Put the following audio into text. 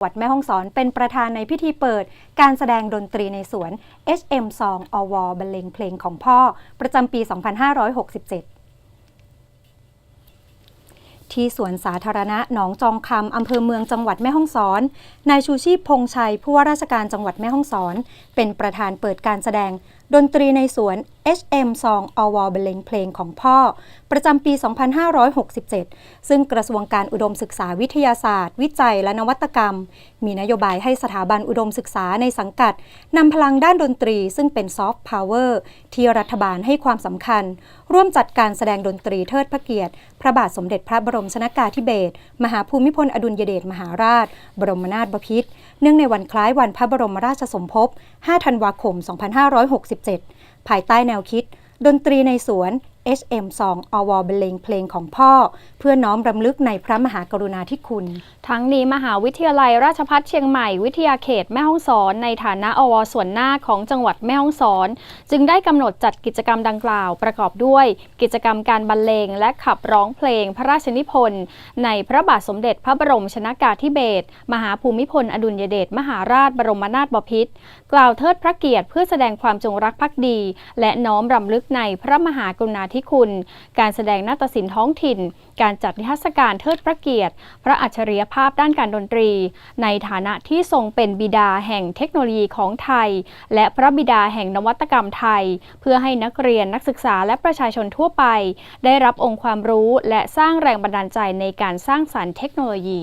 จังหวัดแม่ฮ่องสอนเป็นประธานในพิธีเปิด การแสดงดนตรีในสวน HM Song อวบรรเลงเพลงของพ่อ ประจำปี 2567ที่สวนสาธารณะหนองจองคำอำเภอเมืองจังหวัดแม่ฮ่องสอน นายชูชีพพงชัยผู้ว่าราชการจังหวัดแม่ฮ่องสอน เป็นประธานเปิดการแสดง ดนตรีในสวน HM Song อวบรรเลงเพลงของพ่อ ประจำปี 2567 ซึ่งกระทรวงการอุดมศึกษาวิทยาศาสตร์ วิจัยและนวัตกรรม มีนโยบายให้สถาบันอุดมศึกษาในสังกัดนำพลังด้านดนตรี ซึ่งเป็นซอฟต์พาวเวอร์ที่รัฐบาลให้ความสำคัญ ร่วมจัดการแสดงดนตรีเทิดพระเกียรติ พระบาทสมเด็จพระบรมชนากาธิเบศรมหาภูมิพลอดุลยเดชมหาราช บรมนาถบพิตรเนื่องในวันคล้ายวันพระบรมราชสมภพ 5 ธันวาคม 2567ภายใต้แนวคิด ดนตรีในสวน HM 2อวบรรเลงเพลงของพ่อ เพื่อน้อมรำลึกในพระมหากรุณาธิคุณ ทั้งนี้มหาวิทยาลัยราชภัฏเชียงใหม่วิทยาเขตแม่ฮ่องสอนในฐานะอวส่วนหน้าของจังหวัดแม่ฮ่องสอน จึงได้กำหนดจัดกิจกรรมดังกล่าว ประกอบด้วย กิจกรรมการบรรเลงและขับร้องเพลงพระราชนิพนธ์ในพระบาทสมเด็จพระบรมชนากาธิเบศรมหาภูมิพลอดุลยเดชมหาราชบรมนาถบพิตรกล่าวเทิดพระเกียรติเพื่อแสดงความจงรักภักดี และน้อมรำลึกในพระมหากรุณาธิคุณ การแสดงนาฏศิลป์ท้องถิ่น การจัดนิทรรศการเทิดพระเกียรติ พระอัจฉริยภาพด้านการดนตรี ในฐานะที่ทรงเป็นบิดาแห่งเทคโนโลยีของไทย และพระบิดาแห่งนวัตกรรมไทย เพื่อให้นักเรียนนักศึกษาและประชาชนทั่วไป ได้รับองค์ความรู้และสร้างแรงบันดาลใจในการสร้างสรรค์เทคโนโลยี